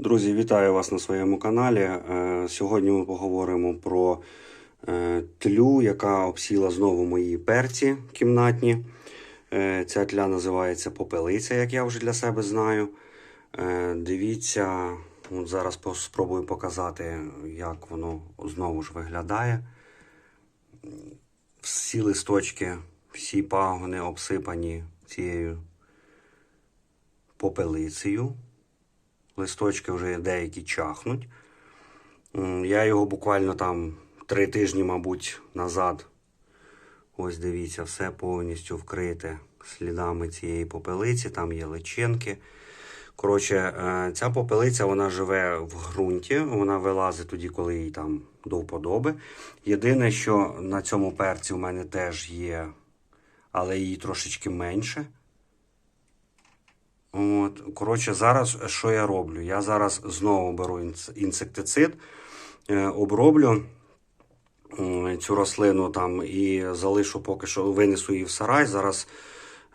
Друзі, вітаю вас на своєму каналі. Е, Сьогодні ми поговоримо про е, тлю, яка обсіла знову мої перці кімнатні. Е, Ця тля називається попелиця, як я вже для себе знаю. Дивіться, от зараз спробую показати, як воно знову ж виглядає. Всі листочки, всі пагони обсипані цією попелицею листочки вже деякі чахнуть. Я його буквально там три тижні, мабуть, назад. Ось дивіться, все повністю вкрите слідами цієї попелиці, там є личинки. Коротше, е, ця попелиця вона живе в ґрунті, вона вилазить тоді, коли їй там до вподоби. Єдине, що на цьому перці у мене теж є, але її трошечки менше. От, коротше, зараз що я роблю? Я зараз знову беру інсектицид, е, оброблю цю рослину там і залишу поки що винесу її в сарай. Зараз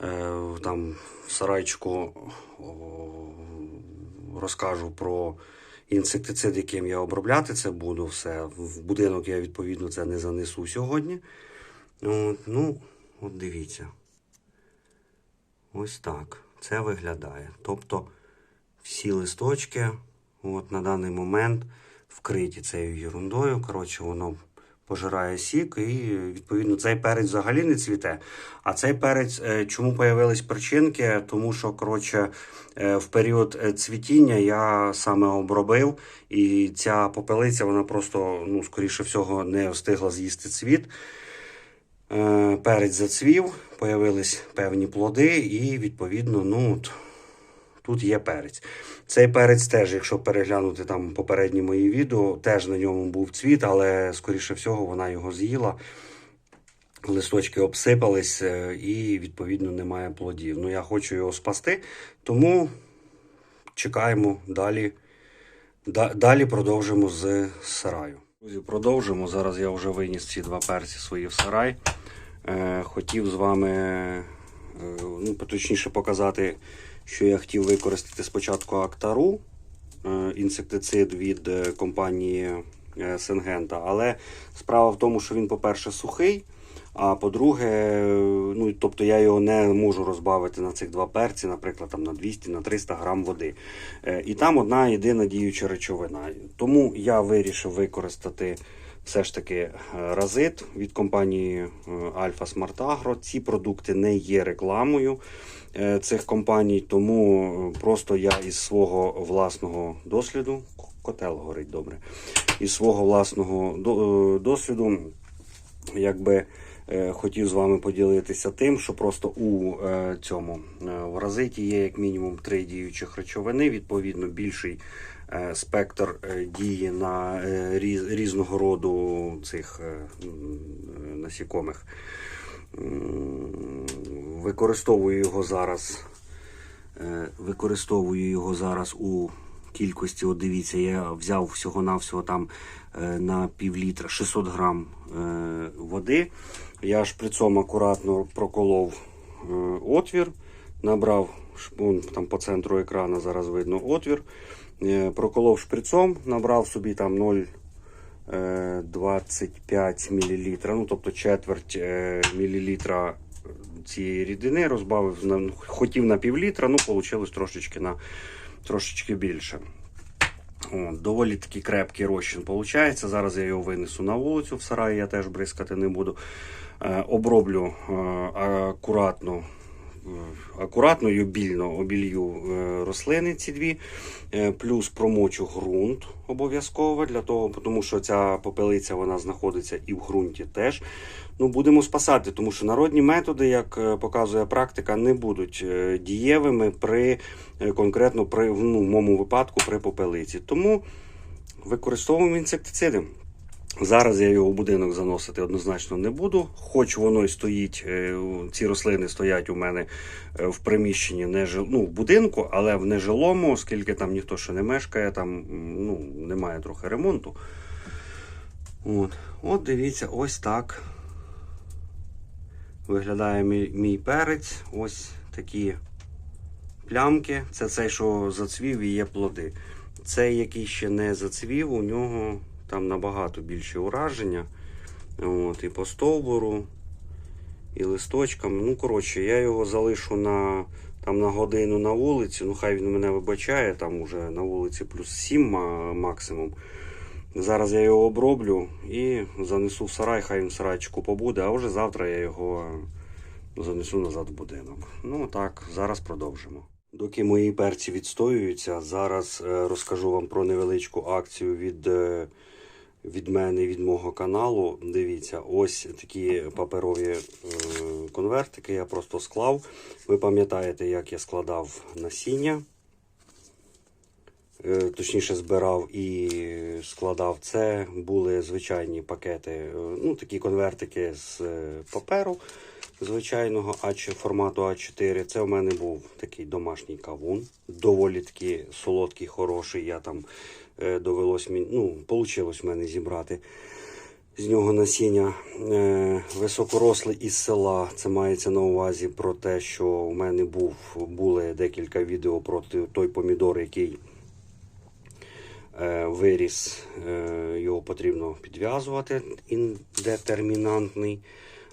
е, там в сарайчику розкажу про інсектицид, яким я обробляти це буду. Все. В будинок я відповідно це не занесу сьогодні. От, ну, от дивіться. Ось так це виглядає. Тобто всі листочки от на даний момент вкриті цією ерундою. Коротше, воно пожирає сік, і відповідно цей перець взагалі не цвіте. А цей перець, е, чому появились причинки? Тому що, коротше, е, в період е, цвітіння я саме обробив, і ця попелиця, вона просто, ну, скоріше всього, не встигла з'їсти цвіт. Е, Перець зацвів, появились певні плоди, і відповідно, ну тут є перець. Цей перець теж, якщо переглянути там попередні мої відео, теж на ньому був цвіт, але скоріше всього вона його з'їла. Листочки обсипались е, і відповідно немає плодів. Ну я хочу його спасти, тому чекаємо далі. Далі продовжимо з сараю. Друзі, продовжимо. Зараз я вже виніс ці два перці свої в сарай. Е, хотів з вами, е, ну, точніше, показати, що я хотів використати спочатку Актару, е, інсектицид від компанії Сенгента. Але справа в тому, що він, по-перше, сухий. А по-друге, е, ну тобто я його не можу розбавити на цих два перці, наприклад, там на 200 на 300 грам води. Е, І там одна єдина діюча речовина. Тому я вирішив використати все ж таки е, разит від компанії е, Alpha Smart Agro. Ці продукти не є рекламою е, цих компаній, тому е, просто я із свого власного досліду, котел горить добре, із свого власного е, досвіду якби е, хотів з вами поділитися тим, що просто у е, цьому е, в разиті є як мінімум три діючих речовини, відповідно, більший е, спектр е, дії на е, різ- різного роду цих е, е, насікомих. Використовую його зараз. Е, Використовую його зараз у кількості. От дивіться, я взяв всього-навсього там е, на пів літра 600 грам е, води. Я шприцом акуратно проколов е, отвір, набрав там по центру екрану зараз видно отвір. Проколов шприцом, набрав собі там 0. е, 25 мл, ну тобто четверть мілілітра цієї рідини, розбавив хотів на пів літра, ну вийшло трошечки на трошечки більше. О, доволі такий крепкий розчин виходить. Зараз я його винесу на вулицю в сараї, я теж бризкати не буду. Е, оброблю е, акуратно, акуратно і обільно обілью е, рослини ці дві, Е, плюс промочу ґрунт обов'язково для того, тому що ця попелиця вона знаходиться і в ґрунті теж. Ну, будемо спасати, тому що народні методи, як е, показує практика, не будуть е, дієвими при е, конкретно при ну, в моєму випадку при попелиці. Тому використовуємо інсектициди. Зараз я його в будинок заносити однозначно не буду, хоч воно і стоїть, е, ці рослини стоять у мене е, в приміщенні не жил, ну, в будинку, але в нежилому, оскільки там ніхто ще не мешкає, там ну, немає трохи ремонту. От, От дивіться, ось так виглядає мій, мій перець. Ось такі плямки. Це цей, що зацвів і є плоди. цей, який ще не зацвів, у нього там набагато більше ураження. От, і по стовбуру, і листочкам. Ну, коротше, я його залишу на, там, на годину на вулиці. Ну, хай він мене вибачає, там уже на вулиці плюс 7 максимум. Зараз я його оброблю і занесу в сарай, хай він в сарайчику побуде, а вже завтра я його занесу назад в будинок. Ну так, зараз продовжимо. Доки мої перці відстоюються, зараз е, розкажу вам про невеличку акцію від, е, від мене, від мого каналу. Дивіться, ось такі паперові е, конвертики я просто склав. Ви пам'ятаєте, як я складав насіння. Е, точніше збирав і складав це. Були звичайні пакети, е, ну такі конвертики з паперу звичайного А4, формату А4. Це в мене був такий домашній кавун, доволі такий солодкий, хороший. Я там довелось мені, ну, вийшло в мене зібрати. З нього насіння е, високорослий із села. Це мається на увазі про те, що у мене був були декілька відео про той- помідор, який е, виріс, е, його потрібно підв'язувати. Індетермінантний.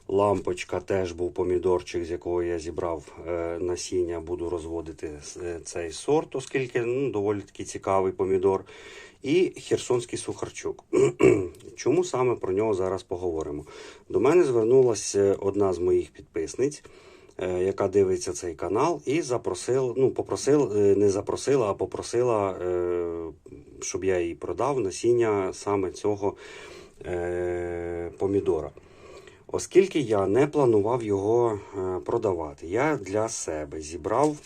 Лампочка теж був помідорчик, з якого я зібрав е, насіння. Буду розводити е, цей сорт, оскільки ну, доволі такий цікавий помідор. І херсонський сухарчук. Чому саме про нього зараз поговоримо? До мене звернулася одна з моїх підписниць, е, яка дивиться цей канал, і запросила, ну, попросила, е, не запросила, а попросила, е, щоб я їй продав насіння саме цього е, помідора. Оскільки я не планував його е, продавати, я для себе зібрав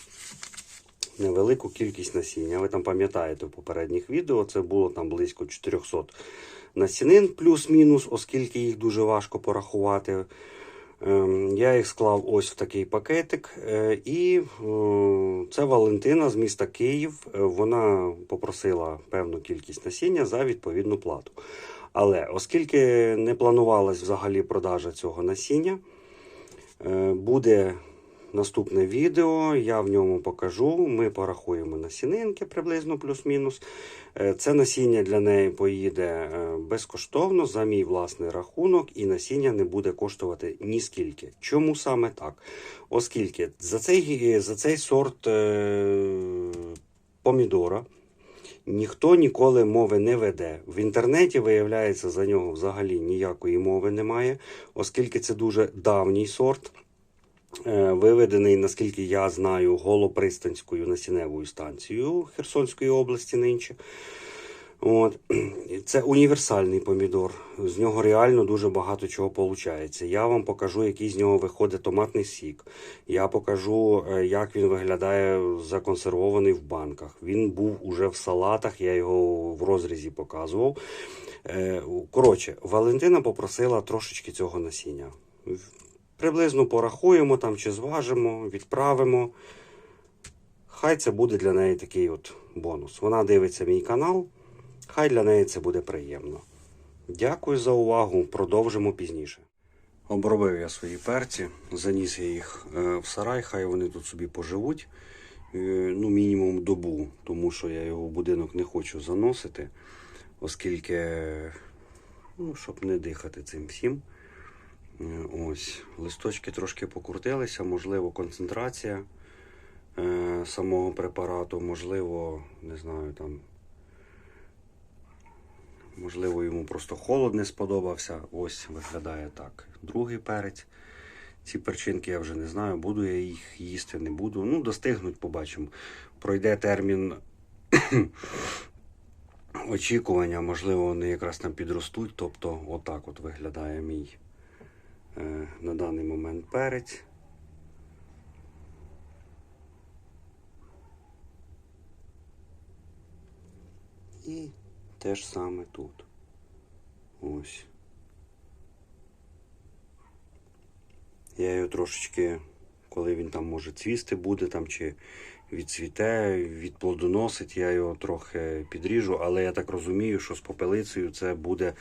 невелику кількість насіння. Ви там пам'ятаєте в попередніх відео, це було там близько 400 насінин, плюс-мінус, оскільки їх дуже важко порахувати. Ем, Я їх склав ось в такий пакетик. е, І це Валентина з міста Київ. Е, Вона попросила певну кількість насіння за відповідну плату. Але оскільки не планувалась взагалі продажа цього насіння, е, буде наступне відео, я в ньому покажу. Ми порахуємо насінинки приблизно плюс-мінус. Е, Це насіння для неї поїде е, безкоштовно за мій власний рахунок, і насіння не буде коштувати ні скільки. Чому саме так? Оскільки за цей, за цей сорт е, помідора. Ніхто ніколи мови не веде. В інтернеті, виявляється, за нього взагалі ніякої мови немає, оскільки це дуже давній сорт, е, виведений, наскільки я знаю, голопристанською насінневою станцією Херсонської області нинче. От. Це універсальний помідор. З нього реально дуже багато чого виходить. Я вам покажу, який з нього виходить томатний сік. Я покажу, е, як він виглядає законсервований в банках. Він був уже в салатах, я його в розрізі показував. Е, Коротше, Валентина попросила трошечки цього насіння. Приблизно порахуємо там чи зважимо, відправимо. Хай це буде для неї такий от бонус. Вона дивиться мій канал. Хай для неї це буде приємно. Дякую за увагу. Продовжимо пізніше. Обробив я свої перці, заніс я їх е, в сарай, хай вони тут собі поживуть. е, Ну, мінімум добу, тому що я його в будинок не хочу заносити, оскільки, ну, щоб не дихати цим всім. Е, Ось, листочки трошки покрутилися, можливо, концентрація е, самого препарату, можливо, не знаю, там Можливо, йому просто холод не сподобався. Ось виглядає так. Другий перець. Ці перчинки я вже не знаю, буду я їх їсти, не буду. Ну, достигнуть, побачимо. Пройде термін очікування, можливо, вони якраз там підростуть. Тобто, отак от виглядає мій на даний момент перець. І те ж саме тут. Ось. Я його трошечки, коли він там може цвісти буде, там чи відцвіте, відплодоносить, я його трохи підріжу, але я так розумію, що з попелицею це буде,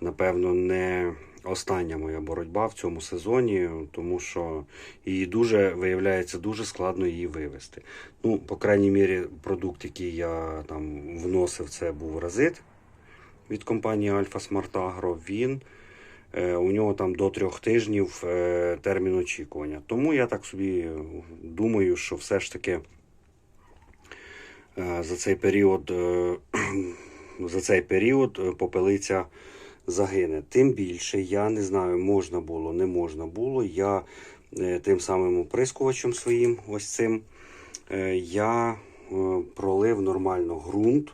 напевно, не остання моя боротьба в цьому сезоні, тому що її дуже виявляється дуже складно її вивести. Ну, по крайній мірі, продукт, який я там вносив, це був разит від компанії Alpha Smart Agro. Він е, у нього там до трьох тижнів е, термін очікування. Тому я так собі думаю, що все ж таки е, за цей період, за цей період попелиця загине. Тим більше, я не знаю, можна було, не можна було. Я е, тим самим оприскувачем своїм, ось цим, е, я е, пролив нормально ґрунт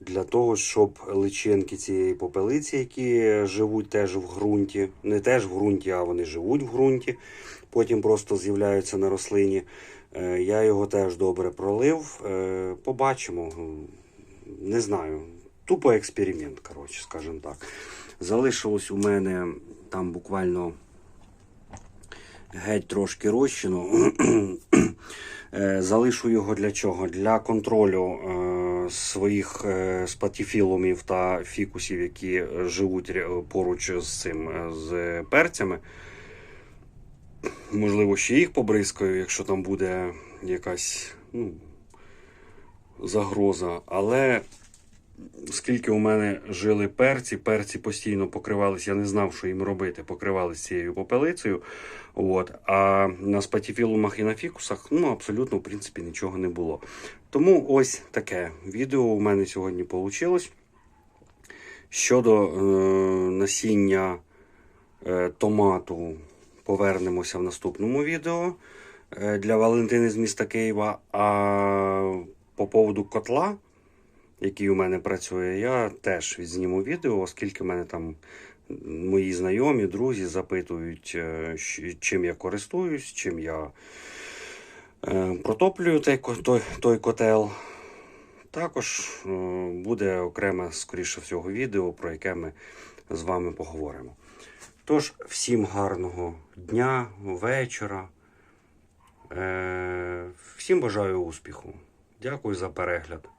для того, щоб личинки цієї попелиці, які живуть теж в ґрунті, не теж в ґрунті, а вони живуть в ґрунті, потім просто з'являються на рослині. Я його теж добре пролив. Побачимо. Не знаю. Тупо експеримент, коротше, скажімо так. Залишилось у мене там буквально геть трошки розчину. Е, Залишу його для чого? Для контролю е, своїх е, спатіфілумів та фікусів, які живуть поруч з цим з перцями. Можливо, ще їх побризкаю, якщо там буде якась ну, загроза. Але скільки у мене жили перці, перці постійно покривалися, я не знав, що їм робити, покривалися цією попелицею. От. А на спатіфілумах і на фікусах ну, абсолютно в принципі нічого не було. Тому ось таке відео у мене сьогодні вийшло. Щодо е, насіння е, томату, повернемося в наступному відео е, для Валентини з міста Києва. А по поводу котла, який у мене працює, я теж відзніму відео, оскільки в мене там мої знайомі, друзі запитують, е, чим я користуюсь, чим я е, протоплюю той, той, той котел. Також е, буде окреме, скоріше всього, відео, про яке ми з вами поговоримо. Тож, всім гарного дня, вечора. Всім бажаю успіху. Дякую за перегляд.